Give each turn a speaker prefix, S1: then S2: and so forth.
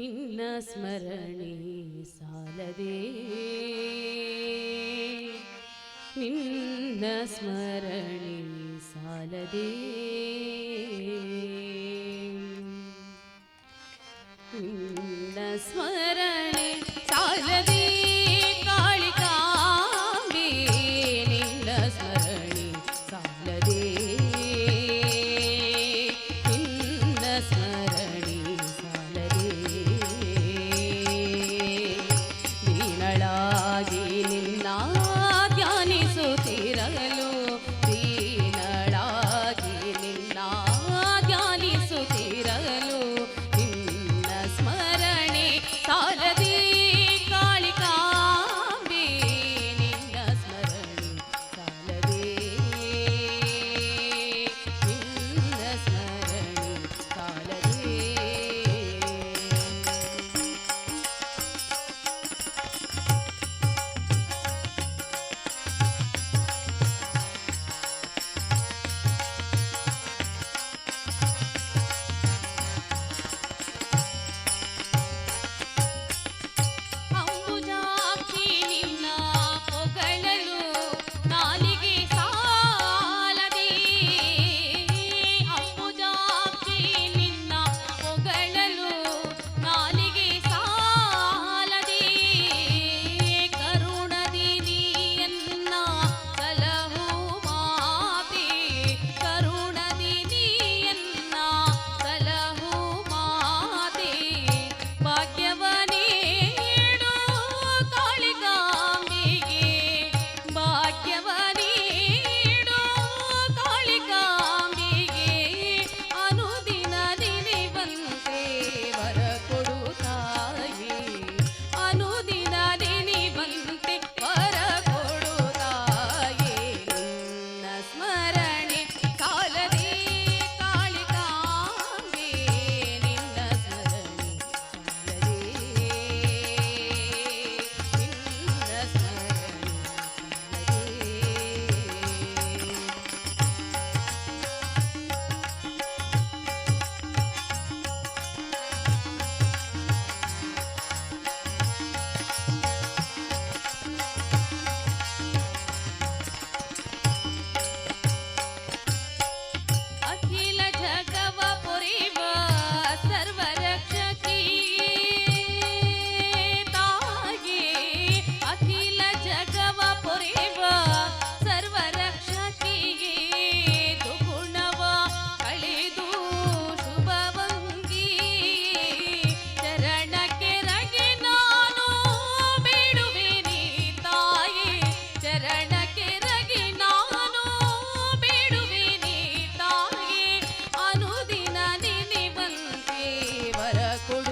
S1: ನಿನ್ನ ಸ್ಮರಣೆ ಸಾಲದೆ. ನಿನ್ನ ಸ್ಮರಣೆ ಸಾಲದೆ. ವರ ಕೊಡು